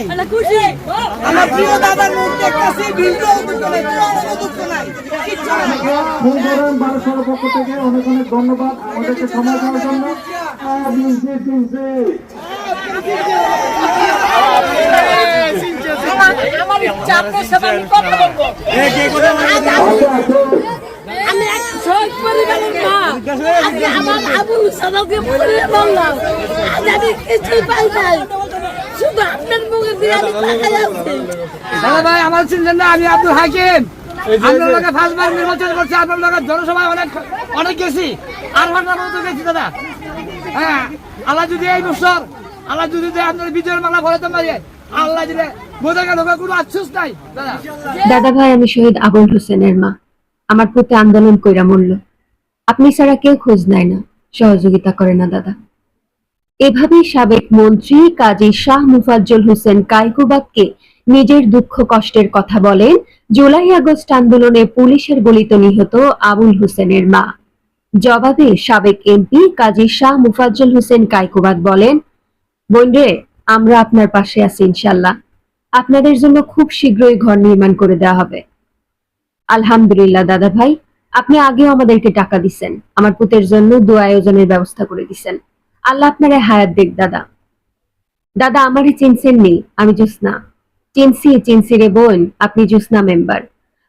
নাই। আমার প্রিয় দাদার মুখ দেখতেছি ভিডিও দুঃখ নাই চুয়ানো দুঃখ নাই। কিচ্ছু নাই। ফুলধরন বারোশোর পক্ষ থেকে অনেক অনেক ধন্যবাদ আমাদেরকে সময় দেওয়ার জন্য। আহ, বিনসি, বিনসি। আমার ইচ্ছা আপনার সাথে আমি কথা বলব। আমি এক শহীদ পরিবারের মা। আজকে আমার আবুল সাদাকে বললাম আজ আমি কিছুই পাই নাই। দাদা ভাই আমার চিনছেন না আমি আব্দুল হাকিম। আপনার লোকে ফার্স্টবার নির্বাচন করছি আপনার লোকের জনসভায় অনেক অনেক গেছি। আর ঘণ্টার মতো গেছি দাদা। হ্যাঁ আল্লাহ যদি এই বছর আল্লাহ যদি আপনার বিজয়ের মালা ভরাতে পারে আল্লাহ যদি বোঝা গেল কোনো আশ্বাস নাই দাদা। দাদা ভাই আমি শহীদ আবুল হোসেনের মা। আমার প্রতি আন্দোলন কইরা মরল। আপনি ছাড়া কেউ খোঁজ নেয় না সহযোগিতা করে না দাদা। এভাবেই সাবেক মন্ত্রী কাজী শাহ মুফাজ্জল হোসেন কাইকুবাদকে নিজের দুঃখ কষ্টের কথা বলেন, জুলাই আগস্ট আন্দোলনে পুলিশের গলিত নিহত আবুল হোসেনের মা। জবাবে সাবেক এমপি কাজী শাহ মুফাজ্জল হোসেন কাইকুবাদ বলেন, বোনরে, আমরা আপনার পাশে আছি ইনশাল্লাহ আপনাদের জন্য খুব শীঘ্রই ঘর নির্মাণ করে দেওয়া হবে। আলহামদুলিল্লাহ, দাদা ভাই, আপনি আগেও আমাদেরকে টাকা দিচ্ছেন আমার পুতের জন্য দু আয়োজনের ব্যবস্থা করে দিছেন। আল্লাহ আপনার হায়াত দেখ দাদা। দাদা, আমারই চিনছেন নেই আমি জুসনা। চিনসি চিনসি রে বোন, আপনি জুসনা মেম্বার।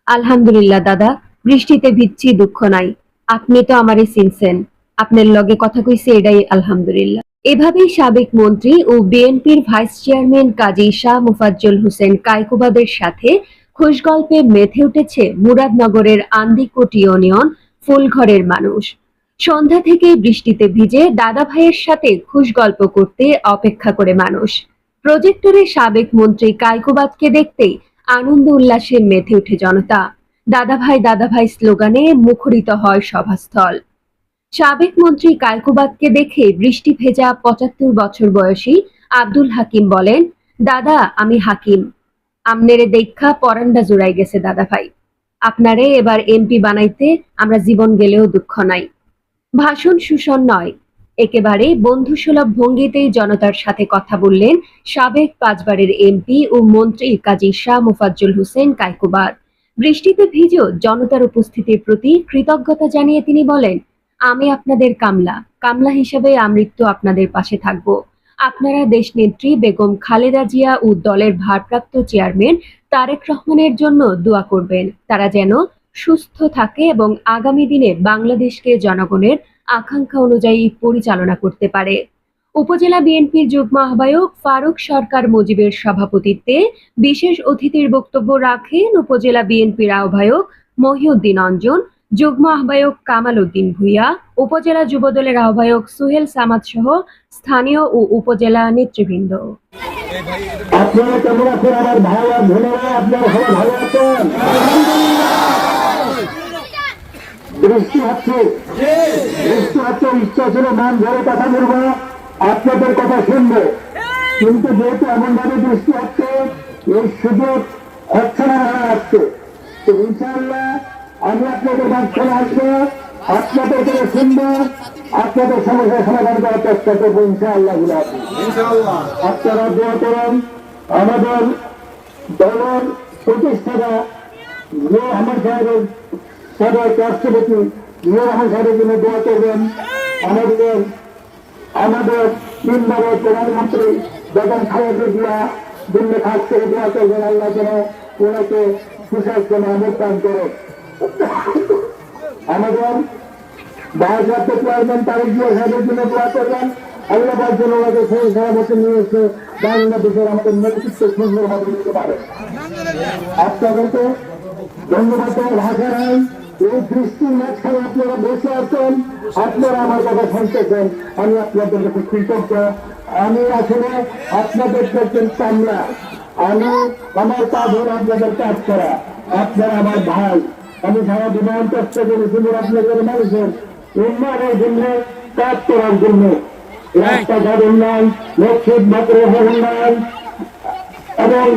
আলহামদুলিল্লাহ, দাদা, বৃষ্টিতে ভিজছি, দুঃখ নাই। আপনি তো আমারই চিনছেন। আপনার লগে কথা কইছে এটাই আলহামদুলিল্লাহ। এভাবেই সাবেক মন্ত্রী ও বিএনপির ভাইস চেয়ারম্যান কাজী শাহ মুফাজ্জল হোসেন কায়কুবাদের সাথে খুশগল্পে মেতে উঠেছে মুরাদনগরের আন্দিকোটি ইউনিয়ন ফুলঘরের মানুষ। সন্ধ্যা থেকে বৃষ্টিতে ভিজে দাদা ভাইয়ের সাথে খুশ গল্প করতে অপেক্ষা করে মানুষ। প্রজেক্টরে সাবেক মন্ত্রী কায়কুবাদকে দেখতেই আনন্দ উল্লাসে মেতে উঠে জনতা। দাদা ভাই দাদা ভাই স্লোগানে মুখরিত হয় সভাস্থল। সাবেক মন্ত্রী কায়কুবাদকে দেখে বৃষ্টি ভেজা পঁচাত্তর বছর বয়সী আব্দুল হাকিম বলেন, দাদা, আমি হাকিম। আমনেরে দেখা পরান্ডা জোড়াই গেছে দাদা ভাই। আপনারে এবার এমপি বানাইতে আমরা জীবন গেলেও দুঃখ নাই। ভাষণ সুষণ নয়। একেবারে বন্ধুসুলভ ভঙ্গিতেই জনতার সাথে কথা বললেন সাবেক পাঁচবারের এমপি ও মন্ত্রী কাজী শাহ মুফাজ্জল হোসেন কায়কুবাদ। বৃষ্টিতে ভিজেও জনতার উপস্থিতির প্রতি কৃতজ্ঞতা জানিয়ে তিনি বলেন, আমি আপনাদের কামলা। কামলা হিসেবে আমৃত্যু আপনাদের পাশে থাকব। আপনারা দেশনেত্রী বেগম খালেদা জিয়া ও দলের ভারপ্রাপ্ত চেয়ারম্যান তারেক রহমানের জন্য দোয়া করবেন। তারা যেন সুস্থ থাকে এবং আগামী দিনে বাংলাদেশকে জনগণের আকাঙ্ক্ষা অনুযায়ী পরিচালনা করতে পারে। উপজেলা বিএনপির যুগ্ম আহ্বায়ক ফারুক সরকার মুজিবের সভাপতিত্বে বিশেষ অতিথির বক্তব্য রাখেন উপজেলা বিএনপির আহ্বায়ক মহিউদ্দিন অঞ্জন, যুগ্ম আহ্বায়ক কামাল উদ্দিন ভুইয়া, উপজেলা যুবদলের আহ্বায়ক সুহেল সামাদ সহ স্থানীয় ও উপজেলা নেতৃবৃন্দ। আপনারা কেমন আছেন? আমার ভাই আর ভালো আছেন? বৃষ্টি হচ্ছে। বৃষ্টি হচ্ছে ইচ্ছা ছিল মান ধরে কথা বলব আপনাদের কথা শুনব। কিন্তু যেহেতু এমন ভাবে বৃষ্টি হচ্ছে এই সুযোগ হচ্ছে না হচ্ছে তো ইনশাআল্লাহ আমি আপনাদের মাঝখানে আসব আপনাদের করে শুনব আপনাদের সমস্যা সমাধান করার চেষ্টা করব ইনশাআল্লাহ আপনারা দোয়া করেন আমাদের দলের প্রতিষ্ঠাতা জিয়া রহমান সাহেবের সাবেক রাষ্ট্রপতি জিয়া জন্য দোয়া করবেন। আমাদের আমাদের তিনবারের প্রধানমন্ত্রী বেগম খালেদা জিয়া দিল্লি করে দোয়া করবেন আল্লাহ যেন ওনাকে সুস্বাস্থ্য অনুষ্ঠান করে। আমাদের ভারপ্রাপ্ত চেয়ারম্যান তারেক জিয়া সাহেবের জন্য দোয়া করবেন। আল্লাহ পাক যেন ওনাকে সেই সভাপতি নিয়ে এসে বাংলাদেশের আমাদের নেতৃত্ব সুন্দরভাবে দিতে পারে। আপনাদেরকে ধন্যবাদ ভাষা নাই। এই বৃষ্টির মাঝখানে আপনারা বসে আছেন আপনারা আমার কথা শুনতেছেন আমি আপনাদের কাছে কৃতজ্ঞ। আমি আসলে আপনাদের একজন চামড়া। আমি আমার কাজ হলো আপনাদের কাজ করা। আপনারা আমার ভাই। আমি সারা জীবন চেষ্টা করেছি আপনাদের মানুষের উন্নয়নের জন্য কাজ করার জন্য। রাস্তাঘাট উন্নয়ন মসজিদ মাদ্রাসা উন্নয়ন এবং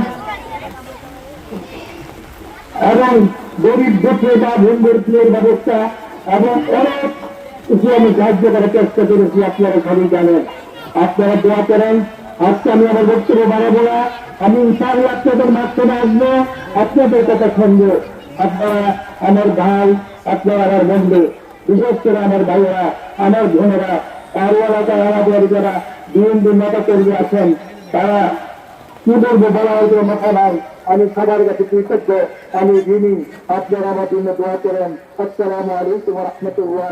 এবং গরিব দুঃখে বা ব্যবস্থা এবং অনেক আমি সাহায্য করার চেষ্টা করেছি, আপনারা সবাই জানেন। আপনারা দোয়া করেন। আজকে আমি আমার বক্তব্য বাড়াবো না। আমি ইনশাআল্লাহ মাঝখানে আসব, আপনাদের কথা শুনব। আপনারা আমার ভাই, আপনারা আমার বন্ধু, বিশেষ করে আমার ভাইয়েরা, আমার আর যারা বিএনপি নেতা কর্মী আছেন তারা কি বলব বলা হয়তো মাথা নাই? আমি সবার কাছে কৃতজ্ঞ। আমি ঋণী। আপনারা আমার জন্য দোয়া করেন। আসসালামু আলাইকুম রহমতুল্লাহ